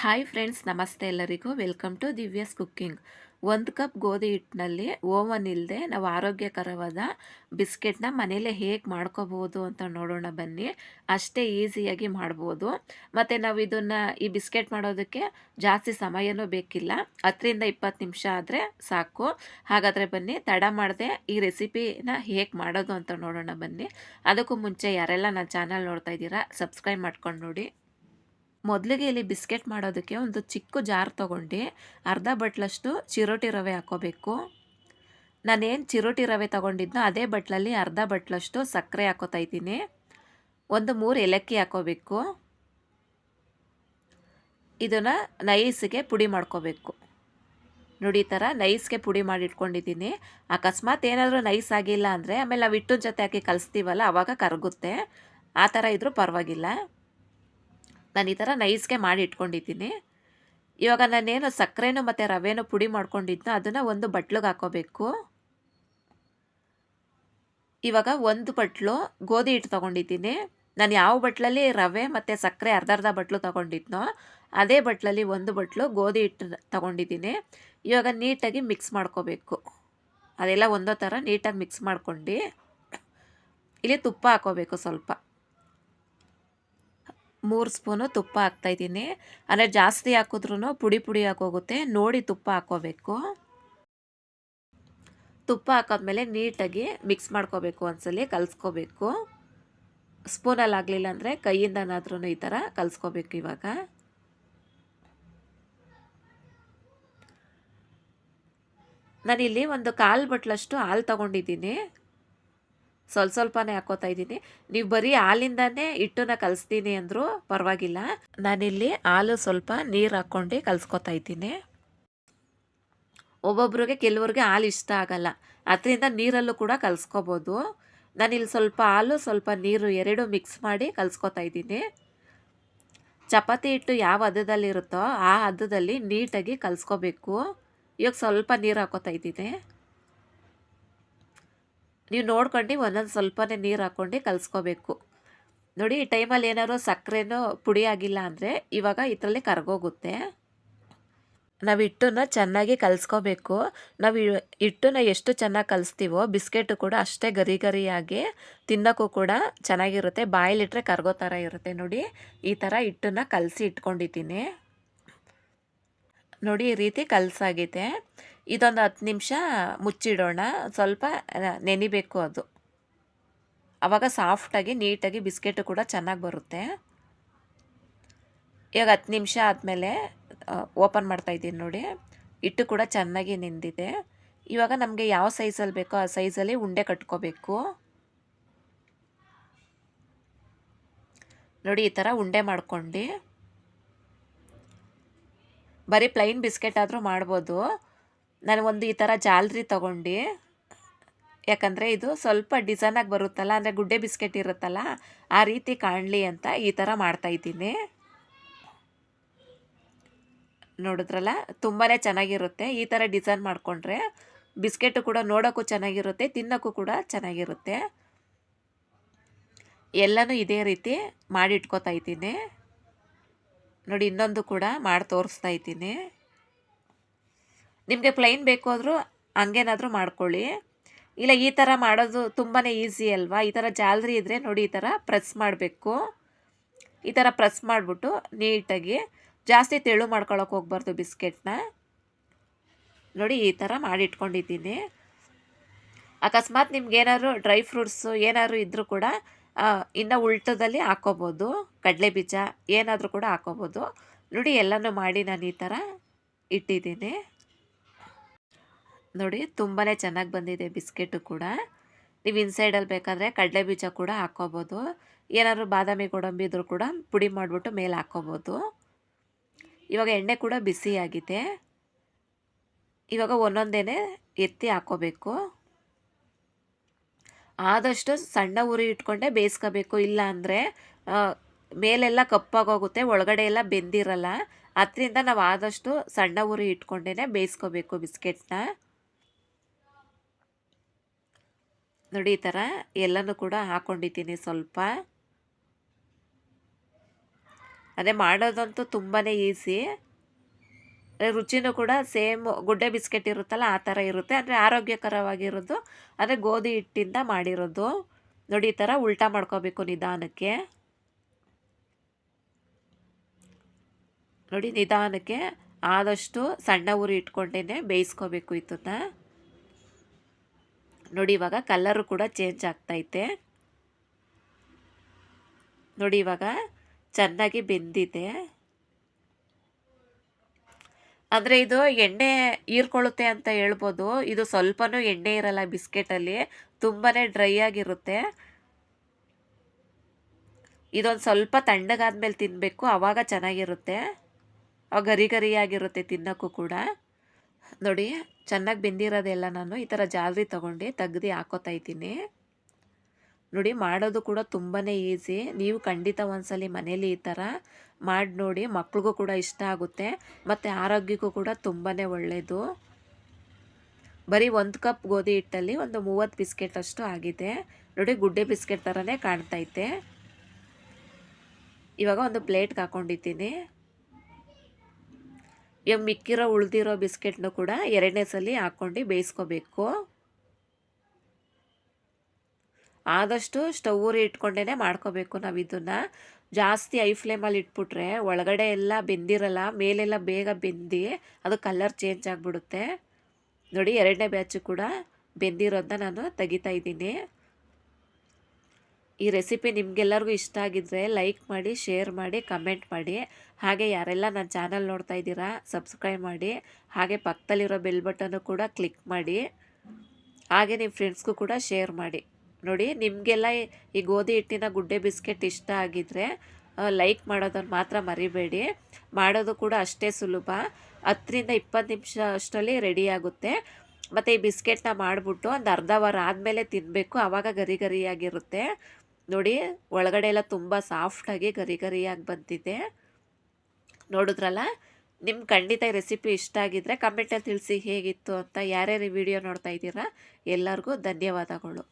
Hi friends, ನಮಸ್ತೆ ಎಲ್ಲರಿಗೂ. Welcome to Divya's cooking. ಒಂದು ಕಪ್ ಗೋಧಿ ಹಿಟ್ಟಿನಲ್ಲಿ ಓವನ್ ಇಲ್ಲದೆ ನಾವು ಆರೋಗ್ಯಕರವಾದ ಬಿಸ್ಕೆಟ್ನ ಮನೇಲೇ ಹೇಗೆ ಮಾಡ್ಕೋಬೋದು ಅಂತ ನೋಡೋಣ ಬನ್ನಿ. ಅಷ್ಟೇ ಈಸಿಯಾಗಿ ಮಾಡ್ಬೋದು. ಮತ್ತು ನಾವು ಇದನ್ನು ಈ ಬಿಸ್ಕೆಟ್ ಮಾಡೋದಕ್ಕೆ ಜಾಸ್ತಿ ಸಮಯನೂ ಬೇಕಿಲ್ಲ. ಹತ್ತರಿಂದ ಇಪ್ಪತ್ತು ನಿಮಿಷ ಆದರೆ ಸಾಕು. ಹಾಗಾದರೆ ಬನ್ನಿ, ತಡ ಮಾಡದೆ ಈ ರೆಸಿಪಿನ ಹೇಗೆ ಮಾಡೋದು ಅಂತ ನೋಡೋಣ ಬನ್ನಿ. ಅದಕ್ಕೂ ಮುಂಚೆ ಯಾರೆಲ್ಲ ನನ್ನ ಚಾನಲ್ ನೋಡ್ತಾ ಇದ್ದೀರಾ, ಸಬ್ಸ್ಕ್ರೈಬ್ ಮಾಡ್ಕೊಂಡು ನೋಡಿ. ಮೊದಲಿಗೆ ಇಲ್ಲಿ ಬಿಸ್ಕೆಟ್ ಮಾಡೋದಕ್ಕೆ ಒಂದು ಚಿಕ್ಕ ಜಾರ್ ತೊಗೊಂಡು. ಅರ್ಧ ಬಟ್ಲಷ್ಟು ಚಿರೋಟಿ ರವೆ ಹಾಕೋಬೇಕು. ನಾನೇನು ಚಿರೋಟಿ ರವೆ ತೊಗೊಂಡಿದ್ನೋ ಅದೇ ಬಟ್ಲಲ್ಲಿ ಅರ್ಧ ಬಟ್ಲಷ್ಟು ಸಕ್ಕರೆ ಹಾಕೋತಾ ಇದ್ದೀನಿ. ಒಂದು ಮೂರು ಏಲಕ್ಕಿ ಹಾಕೋಬೇಕು. ಇದನ್ನು ನೈಸ್ಗೆ ಪುಡಿ ಮಾಡ್ಕೋಬೇಕು. ನೋಡಿ, ಈ ಥರ ನೈಸ್ಗೆ ಪುಡಿ ಮಾಡಿ ಇಟ್ಕೊಂಡಿದ್ದೀನಿ. ಅಕಸ್ಮಾತ್ ಏನಾದರೂ ನೈಸ್ ಆಗಿಲ್ಲ ಅಂದರೆ ಆಮೇಲೆ ನಾವು ಹಿಟ್ಟು ಜೊತೆ ಹಾಕಿ ಕಲಿಸ್ತೀವಲ್ಲ ಆವಾಗ ಕರಗುತ್ತೆ. ಆ ಥರ ಇದ್ದರೂ ಪರವಾಗಿಲ್ಲ. ನಾನು ಈ ಥರ ನೈಸ್ಗೆ ಮಾಡಿ ಇಟ್ಕೊಂಡಿದ್ದೀನಿ. ಇವಾಗ ನಾನೇನು ಸಕ್ಕರೆನೂ ಮತ್ತು ರವೆನೂ ಪುಡಿ ಮಾಡ್ಕೊಂಡಿದ್ನೋ, ಅದನ್ನು ಒಂದು ಬಟ್ಲಿಗೆ ಹಾಕೋಬೇಕು. ಇವಾಗ ಒಂದು ಬಟ್ಲು ಗೋಧಿ ಹಿಟ್ಟು ತೊಗೊಂಡಿದ್ದೀನಿ. ನಾನು ಯಾವ ಬಟ್ಲಲ್ಲಿ ರವೆ ಮತ್ತು ಸಕ್ಕರೆ ಅರ್ಧ ಅರ್ಧ ಬಟ್ಲು ತೊಗೊಂಡಿದ್ನೋ, ಅದೇ ಬಟ್ಲಲ್ಲಿ ಒಂದು ಬಟ್ಲು ಗೋಧಿ ಹಿಟ್ಟು ತೊಗೊಂಡಿದ್ದೀನಿ. ಇವಾಗ ನೀಟಾಗಿ ಮಿಕ್ಸ್ ಮಾಡ್ಕೋಬೇಕು. ಅದೆಲ್ಲ ಒಂದೋ ಥರ ನೀಟಾಗಿ ಮಿಕ್ಸ್ ಮಾಡ್ಕೊಂಡು, ಇಲ್ಲಿ ತುಪ್ಪ ಹಾಕೋಬೇಕು ಸ್ವಲ್ಪ. ಮೂರು ಸ್ಪೂನು ತುಪ್ಪ ಹಾಕ್ತಾಯಿದ್ದೀನಿ. ಅಂದರೆ ಜಾಸ್ತಿ ಹಾಕಿದ್ರೂ ಪುಡಿ ಪುಡಿ ಹಾಕೋಗುತ್ತೆ ನೋಡಿ ತುಪ್ಪ ಹಾಕೋಬೇಕು. ತುಪ್ಪ ಹಾಕೋದ್ಮೇಲೆ ನೀಟಾಗಿ ಮಿಕ್ಸ್ ಮಾಡ್ಕೋಬೇಕು ಒಂದ್ಸಲಿ, ಕಲಸ್ಕೋಬೇಕು. ಸ್ಪೂನಲ್ಲಿ ಆಗಲಿಲ್ಲ ಅಂದರೆ ಕೈಯಿಂದನಾದ್ರೂ ಈ ಥರ ಕಲಿಸ್ಕೋಬೇಕು ಇವಾಗ. ನಾನಿಲ್ಲಿ ಒಂದು ಕಾಲು ಬಟ್ಲಷ್ಟು ಹಾಲು ತೊಗೊಂಡಿದ್ದೀನಿ. ಸ್ವಲ್ಪ ಸ್ವಲ್ಪನೇ ಹಾಕೋತಾ ಇದ್ದೀನಿ. ನೀವು ಬರೀ ಹಾಲಿಂದನೇ ಹಿಟ್ಟನ್ನ ಕಲಿಸ್ತೀನಿ ಅಂದರೂ ಪರವಾಗಿಲ್ಲ. ನಾನಿಲ್ಲಿ ಹಾಲು ಸ್ವಲ್ಪ ನೀರು ಹಾಕ್ಕೊಂಡು ಕಲಿಸ್ಕೊತಾ ಇದ್ದೀನಿ. ಒಬ್ಬೊಬ್ರಿಗೆ ಕೆಲವ್ರಿಗೆ ಹಾಲು ಇಷ್ಟ ಆಗಲ್ಲ. ಅದರಿಂದ ನೀರಲ್ಲೂ ಕೂಡ ಕಲಿಸ್ಕೋಬೋದು. ನಾನಿಲ್ಲಿ ಸ್ವಲ್ಪ ಹಾಲು, ಸ್ವಲ್ಪ ನೀರು ಎರಡು ಮಿಕ್ಸ್ ಮಾಡಿ ಕಲಿಸ್ಕೊತಾ ಇದ್ದೀನಿ. ಚಪಾತಿ ಹಿಟ್ಟು ಯಾವ ಹದದಲ್ಲಿರುತ್ತೋ ಆ ಹದದಲ್ಲಿ ನೀಟಾಗಿ ಕಲಿಸ್ಕೋಬೇಕು. ಇವಾಗ ಸ್ವಲ್ಪ ನೀರು ಹಾಕೋತಾ ಇದ್ದೀನಿ. ನೀವು ನೋಡ್ಕೊಂಡು ಒಂದೊಂದು ಸ್ವಲ್ಪನೇ ನೀರು ಹಾಕ್ಕೊಂಡು ಕಲಿಸ್ಕೋಬೇಕು. ನೋಡಿ, ಈ ಟೈಮಲ್ಲಿ ಏನಾದ್ರು ಸಕ್ಕರೆನೋ ಪುಡಿ ಆಗಿಲ್ಲ ಅಂದರೆ ಇವಾಗ ಇದರಲ್ಲಿ ಕರಗೋಗುತ್ತೆ. ನಾವು ಹಿಟ್ಟನ್ನ ಚೆನ್ನಾಗಿ ಕಲಿಸ್ಕೋಬೇಕು. ನಾವು ಹಿಟ್ಟನ್ನ ಎಷ್ಟು ಚೆನ್ನಾಗಿ ಕಲಿಸ್ತೀವೋ, ಬಿಸ್ಕೆಟು ಕೂಡ ಅಷ್ಟೇ ಗರಿ ಗರಿಯಾಗಿ ತಿನ್ನೋಕ್ಕೂ ಕೂಡ ಚೆನ್ನಾಗಿರುತ್ತೆ. ಬಾಯಲ್ಲಿಟ್ಟರೆ ಕರ್ಗೋ ಥರ ಇರುತ್ತೆ. ನೋಡಿ, ಈ ಥರ ಹಿಟ್ಟನ್ನ ಕಲಸಿ ಇಟ್ಕೊಂಡಿದ್ದೀನಿ. ನೋಡಿ, ಈ ರೀತಿ ಕಲಸಾಗಿದೆ. ಇದೊಂದು ಹತ್ತು ನಿಮಿಷ ಮುಚ್ಚಿಡೋಣ. ಸ್ವಲ್ಪ ನೆನಿಬೇಕು ಅದು. ಆವಾಗ ಸಾಫ್ಟಾಗಿ ನೀಟಾಗಿ ಬಿಸ್ಕೆಟು ಕೂಡ ಚೆನ್ನಾಗಿ ಬರುತ್ತೆ. ಇವಾಗ ಹತ್ತು ನಿಮಿಷ ಆದಮೇಲೆ ಓಪನ್ ಮಾಡ್ತಾಯಿದ್ದೀನಿ ನೋಡಿ. ಹಿಟ್ಟು ಕೂಡ ಚೆನ್ನಾಗಿ ನಿಂದಿದೆ. ಇವಾಗ ನಮಗೆ ಯಾವ ಸೈಜಲ್ಲಿ ಬೇಕೋ ಆ ಸೈಜಲ್ಲಿ ಉಂಡೆ ಕಟ್ಕೋಬೇಕು. ನೋಡಿ, ಈ ಥರ ಉಂಡೆ ಮಾಡ್ಕೊಂಡು. ಬರೀ ಪ್ಲೈನ್ ಬಿಸ್ಕೆಟ್ ಆದರೂ ಮಾಡ್ಬೋದು. ನಾನು ಒಂದು ಈ ಥರ ಜಾಲ್ರಿ ತೊಗೊಂಡು. ಯಾಕಂದರೆ ಇದು ಸ್ವಲ್ಪ ಡಿಸೈನಾಗಿ ಬರುತ್ತಲ್ಲ, ಅಂದರೆ ಗುಡ್ಡೆ ಬಿಸ್ಕೆಟ್ ಇರುತ್ತಲ್ಲ, ಆ ರೀತಿ ಕಾಣಲಿ ಅಂತ ಈ ಥರ ಮಾಡ್ತಾಯಿದ್ದೀನಿ ನೋಡಿದ್ರಲ್ಲ ತುಂಬಾ ಚೆನ್ನಾಗಿರುತ್ತೆ. ಈ ಥರ ಡಿಸೈನ್ ಮಾಡಿಕೊಂಡ್ರೆ ಬಿಸ್ಕೆಟು ಕೂಡ ನೋಡೋಕ್ಕೂ ಚೆನ್ನಾಗಿರುತ್ತೆ, ತಿನ್ನೋಕ್ಕೂ ಕೂಡ ಚೆನ್ನಾಗಿರುತ್ತೆ. ಎಲ್ಲನೂ ಇದೇ ರೀತಿ ಮಾಡಿ ಇಟ್ಕೋತಾ ಇದ್ದೀನಿ. ನೋಡಿ, ಇನ್ನೊಂದು ಕೂಡ ಮಾಡಿ ತೋರಿಸ್ತಾ ಇದ್ದೀನಿ. ನಿಮಗೆ ಪ್ಲೈನ್ ಬೇಕಾದರೂ ಹಂಗೇನಾದರೂ ಮಾಡ್ಕೊಳ್ಳಿ. ಇಲ್ಲ, ಈ ಥರ ಮಾಡೋದು ತುಂಬಾ ಈಸಿ ಅಲ್ವಾ? ಈ ಥರ ಜಾಲರಿ ಇದ್ದರೆ ನೋಡಿ ಈ ಥರ ಪ್ರೆಸ್ ಮಾಡಬೇಕು. ಈ ಥರ ಪ್ರೆಸ್ ಮಾಡಿಬಿಟ್ಟು ನೀಟಾಗಿ ಜಾಸ್ತಿ ತೆಳು ಮಾಡ್ಕೊಳಕ್ಕೆ ಹೋಗ್ಬಾರ್ದು ಬಿಸ್ಕೆಟ್ನ. ನೋಡಿ, ಈ ಥರ ಮಾಡಿಟ್ಕೊಂಡಿದ್ದೀನಿ. ಅಕಸ್ಮಾತ್ ನಿಮ್ಗೇನಾದ್ರು ಡ್ರೈ ಫ್ರೂಟ್ಸು ಏನಾದ್ರು ಇದ್ದರೂ ಕೂಡ ಇನ್ನು ಉಲ್ಟದಲ್ಲಿ ಹಾಕೋಬೋದು. ಕಡಲೆ ಬೀಜ ಏನಾದರೂ ಕೂಡ ಹಾಕೋಬೋದು. ನೋಡಿ, ಎಲ್ಲನೂ ಮಾಡಿ ನಾನು ಈ ಥರ ಇಟ್ಟಿದ್ದೀನಿ. ನೋಡಿ ತುಂಬಾ ಚೆನ್ನಾಗಿ ಬಂದಿದೆ ಬಿಸ್ಕೆಟು ಕೂಡ. ನೀವು ಇನ್ಸೈಡಲ್ಲಿ ಬೇಕಾದರೆ ಕಡಲೆ ಬೀಜ ಕೂಡ ಹಾಕ್ಕೋಬೋದು. ಏನಾದರೂ ಬಾದಾಮಿ ಗೋಡಂಬಿ ಇದ್ರೂ ಕೂಡ ಪುಡಿ ಮಾಡಿಬಿಟ್ಟು ಮೇಲೆ ಹಾಕ್ಕೋಬೋದು. ಇವಾಗ ಎಣ್ಣೆ ಕೂಡ ಬಿಸಿಯಾಗಿದೆ ಇವಾಗ ಒಂದೊಂದೇ ಎತ್ತಿ ಹಾಕ್ಕೋಬೇಕು. ಆದಷ್ಟು ಸಣ್ಣ ಉರಿ ಇಟ್ಕೊಂಡೆ ಬೇಯಿಸ್ಕೋಬೇಕು. ಇಲ್ಲ ಅಂದರೆ ಮೇಲೆಲ್ಲ ಕಪ್ಪಾಗೋಗುತ್ತೆ, ಒಳಗಡೆ ಎಲ್ಲ ಬೆಂದಿರಲ್ಲ. ಅದರಿಂದ ನಾವು ಆದಷ್ಟು ಸಣ್ಣ ಉರಿ ಇಟ್ಕೊಂಡೇ ಬೇಯಿಸ್ಕೋಬೇಕು ಬಿಸ್ಕೆಟ್ನ. ನೋಡಿ ಈ ಥರ ಎಲ್ಲನೂ ಕೂಡ ಹಾಕ್ಕೊಂಡಿದ್ದೀನಿ ಸ್ವಲ್ಪ. ಅದೇ ಮಾಡೋದಂತೂ ತುಂಬಾ ಈಸಿ. ರುಚಿನೂ ಕೂಡ ಸೇಮ್ ಗುಡ್ಡೆ ಬಿಸ್ಕೆಟ್ ಇರುತ್ತಲ್ಲ ಆ ಥರ ಇರುತ್ತೆ. ಅಂದರೆ ಆರೋಗ್ಯಕರವಾಗಿರೋದು, ಅಂದರೆ ಗೋಧಿ ಹಿಟ್ಟಿಂದ ಮಾಡಿರೋದು. ನೋಡಿ ಈ ಥರ ಉಲ್ಟಾ ಮಾಡ್ಕೋಬೇಕು ನಿಧಾನಕ್ಕೆ. ನೋಡಿ ನಿಧಾನಕ್ಕೆ ಆದಷ್ಟು ಸಣ್ಣ ಉರಿ ಇಟ್ಕೊಂಡೇ ಬೇಯಿಸ್ಕೋಬೇಕು ಇದನ್ನ. ನೋಡಿ, ಇವಾಗ ಕಲರು ಕೂಡ ಚೇಂಜ್ ಆಗ್ತೈತೆ ನೋಡಿ, ಇವಾಗ ಚೆನ್ನಾಗಿ ಬೆಂದಿದೆ. ಅಂದರೆ ಇದು ಎಣ್ಣೆ ಹೀರ್ಕೊಳ್ಳುತ್ತೆ ಅಂತ ಹೇಳ್ಬೋದು. ಇದು ಸ್ವಲ್ಪನೂ ಎಣ್ಣೆ ಇರಲ್ಲ ಬಿಸ್ಕೆಟಲ್ಲಿ. ತುಂಬಾ ಡ್ರೈ ಆಗಿರುತ್ತೆ. ಇದೊಂದು ಸ್ವಲ್ಪ ತಣ್ಣಗಾದ್ಮೇಲೆ ತಿನ್ನಬೇಕು ಆವಾಗ ಚೆನ್ನಾಗಿರುತ್ತೆ. ಗರಿ ಗರಿಯಾಗಿರುತ್ತೆ ತಿನ್ನೋಕ್ಕೂ ಕೂಡ. ನೋಡಿ, ಚೆನ್ನಾಗಿ ಬೆಂದಿರೋದೆಲ್ಲ ನಾನು ಈ ಥರ ಜಾಲರಿ ತೊಗೊಂಡು, ತೆಗ್ದು ಹಾಕೋತಾ ಇದ್ದೀನಿ. ನೋಡಿ, ಮಾಡೋದು ಕೂಡ ತುಂಬಾ ಈಸಿ. ನೀವು ಖಂಡಿತ ಒಂದ್ಸಲಿ ಮನೇಲಿ ಈ ಥರ ಮಾಡಿ ನೋಡಿ, ಮಕ್ಳಿಗೂ ಕೂಡ ಇಷ್ಟ ಆಗುತ್ತೆ, ಮತ್ತು ಆರೋಗ್ಯಕ್ಕೂ ಕೂಡ ತುಂಬಾ ಒಳ್ಳೆಯದು ಬರೀ ಒಂದು ಕಪ್ ಗೋಧಿ ಹಿಟ್ಟಲ್ಲಿ ಒಂದು ಮೂವತ್ತು ಬಿಸ್ಕೆಟ್ ಅಷ್ಟು ಆಗಿದೆ. ನೋಡಿ, ಗುಡ್ಡೆ ಬಿಸ್ಕೆಟ್ ಥರನೇ ಕಾಣ್ತೈತೆ ಇವಾಗ ಒಂದು ಪ್ಲೇಟ್ಗೆ ಹಾಕೊಂಡಿದ್ದೀನಿ. ಇವಾಗ ಮಿಕ್ಕಿರೋ ಉಳಿದಿರೋ ಬಿಸ್ಕೆಟ್ನ ಕೂಡ ಎರಡನೇ ಸಲ ಹಾಕ್ಕೊಂಡು ಬೇಯಿಸ್ಕೋಬೇಕು. ಆದಷ್ಟು ಸ್ಟವ್ ಇಟ್ಕೊಂಡೇನೆ ಇಟ್ಕೊಂಡೇ ಮಾಡ್ಕೋಬೇಕು ನಾವು ಇದನ್ನು. ಜಾಸ್ತಿ ಐ ಫ್ಲೇಮಲ್ಲಿ ಇಟ್ಬಿಟ್ರೆ ಒಳಗಡೆ ಎಲ್ಲ ಬೆಂದಿರಲ್ಲ, ಮೇಲೆಲ್ಲ ಬೇಗ ಬೆಂದು ಅದು ಕಲ್ಲರ್ ಚೇಂಜ್ ಆಗಿಬಿಡುತ್ತೆ. ನೋಡಿ ಎರಡನೇ ಬ್ಯಾಚು ಕೂಡ ಬೆಂದಿರೋದನ್ನ ನಾನು ತೆಗಿತಾ ಇದ್ದೀನಿ. ಈ ರೆಸಿಪಿ ನಿಮಗೆಲ್ಲರಿಗೂ ಇಷ್ಟ ಆಗಿದ್ದರೆ ಲೈಕ್ ಮಾಡಿ, ಶೇರ್ ಮಾಡಿ, ಕಮೆಂಟ್ ಮಾಡಿ. ಹಾಗೆ ಯಾರೆಲ್ಲ ನನ್ನ ಚಾನಲ್ ನೋಡ್ತಾ ಇದ್ದೀರಾ, ಸಬ್ಸ್ಕ್ರೈಬ್ ಮಾಡಿ. ಹಾಗೆ ಪಕ್ಕದಲ್ಲಿರೋ ಬೆಲ್ ಬಟನ್ನು ಕೂಡ ಕ್ಲಿಕ್ ಮಾಡಿ. ಹಾಗೆ ನಿಮ್ಮ ಫ್ರೆಂಡ್ಸ್ಗೂ ಕೂಡ ಶೇರ್ ಮಾಡಿ. ನೋಡಿ, ನಿಮಗೆಲ್ಲ ಈ ಗೋಧಿ ಹಿಟ್ಟಿನ ಗುಡ್ಡೆ ಬಿಸ್ಕೆಟ್ ಇಷ್ಟ ಆಗಿದ್ದರೆ ಲೈಕ್ ಮಾಡೋದನ್ನು ಮಾತ್ರ ಮರಿಬೇಡಿ. ಮಾಡೋದು ಕೂಡ ಅಷ್ಟೇ ಸುಲಭ. ಹತ್ತರಿಂದ ಇಪ್ಪತ್ತು ನಿಮಿಷ ಅಷ್ಟರಲ್ಲಿ ರೆಡಿ ಆಗುತ್ತೆ. ಮತ್ತು ಈ ಬಿಸ್ಕೆಟ್ನ ಮಾಡಿಬಿಟ್ಟು ಒಂದು ಅರ್ಧ ವಾರ ಆದಮೇಲೆ ತಿನ್ನಬೇಕು ಆವಾಗ ಗರಿ ಗರಿಯಾಗಿರುತ್ತೆ. ನೋಡಿ, ಒಳಗಡೆ ಎಲ್ಲ ತುಂಬ ಸಾಫ್ಟಾಗಿ ಗರಿ ಗರಿಯಾಗಿ ಬಂದಿದೆ. ನೋಡಿದ್ರಲ್ಲ ನಿಮ್ಮ ಖಂಡಿತ ಈ ರೆಸಿಪಿ ಇಷ್ಟ ಆಗಿದ್ದರೆ ಕಮೆಂಟಲ್ಲಿ ತಿಳಿಸಿ ಹೇಗಿತ್ತು ಅಂತ ಯಾರ್ಯಾರು ಈ ವಿಡಿಯೋ ನೋಡ್ತಾ ಇದ್ದೀರಾ, ಎಲ್ಲರಿಗೂ ಧನ್ಯವಾದಗಳು.